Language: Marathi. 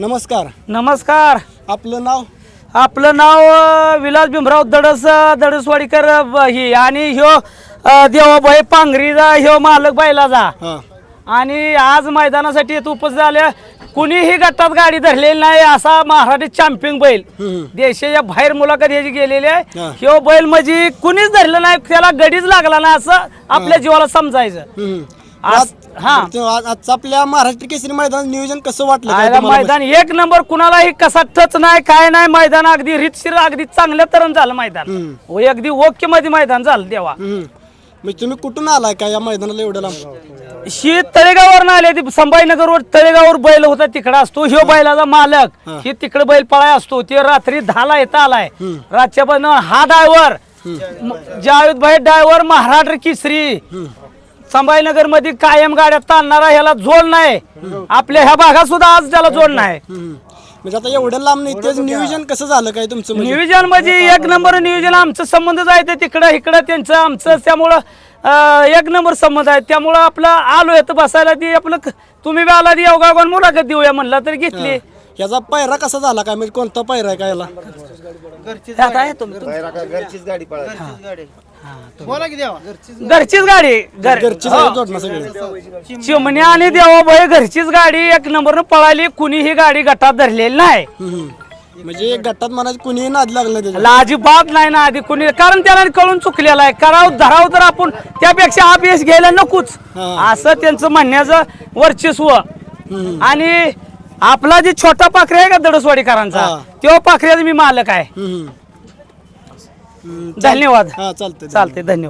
नमस्कार. नमस्कार. आपलं नाव? आपलं नाव अ, विलास भीमराव दडस अ, दडसवाडीकर अ, ब- ही. आणि ह्यो अ, देवाबाई पांघरीचा ह्यो मालक बैलाचा. हां. आणि आज मैदानासाठी येत उपस्थित झाले कुणीही गटात गाडी धरलेली नाही असा महाराष्ट्र चॅम्पियन बैल. हम्म. देशाच्या बाहेर मुलाखत ह्याची गेलेली आहे. हा. ह्यो बैल म्हणजे कुणीच धरलं नाही त्याला गडीच लागला नाही असं आपल्या जीवाला समजायचं. हम्म. आज- हां. आज- आजचं आपल्या महाराष्ट्र केसरी मैदान नियोजन कसं वाटलं काय आयला तुम्हाला? मैदान एक नंबर कुणालाही कसा टच नाही काय नाही मैदान अगदी रीतशीर अगदी चांगल्या तऱ्हेनं झालं मैदान हम्म. हो, अगदी ओके मध्ये मैदान झालं देवा हम्म. म्हणजे तुम्ही कुठून आलाय का या मैदानाला एवढं लांब शी तळेगाववर आले ती संभाजीनगरवर तळेगाववर बैल होता तिकडे असतो ह्यो बैलाचा मालक हा. ही तिकडे बैल पळाय असतो ते रात्री दहाला येता आलाय. रातच्या पण हा ड्रायव्हर जावेद भाई ड्रायव्हर महाराष्ट्र केसरी संभाजीनगरमध्ये कायम गाड्या ताणणारा ह्याला जोड नाही. आपल्या ह्या भागात सुद्धा आज त्याला जोड नाही. म्हणजे आता एवढं लांब नाही तेच नियोजन कसं झालं काय तुमचं म्हणजे? नियोजन म्हणजे एक नंबर नियोजन आमचं संबंध आहे ते तिकडं इकडं त्यांचं आमचं त्यामुळं अं, एक नंबर संबंध आहे. त्यामुळं आपलं आलो येतं बसायला ती आपलं क- तुम्ही बी आला ती योगागोन मुलाखत देऊया म्हणला तर घेतली. हां. याचा पायरा कसा झाला काय? म्हणजे कोणता पायरा आहे का याला? आता आहे तुम- तुम- घरचीच गाडी बोला की देवा. घरचीच गाडी. घर घरची हो. सगळी जोडणं सगळे. चिमणी. आणि देवाबाई घरचीच गाडी एक नंबरनं पळाली कुणी ही गाडी गटात धरलेली नाही. हम्म. म्हणजे एक गटात म्हणायचं कुणीही नाद लागलं नाही त्याच्या ला अजिबात नाही ना आधी कुणी कारण त्याला कळून चुकलेला आहे. करावं धरावं तर आपण त्यापेक्षा अभ्यास घ्यायला नकोच. हा. असं त्यांचं म्हणण्याचं वर्चस्व. आणि आपला जे छोटा पाखरे आहे का दडसवाडीकरांचा हा. तो पाखऱ्याचा मी मालक आहे हम्म. हम्म, धन्यवाद हा चालतंय चालते धन्यवाद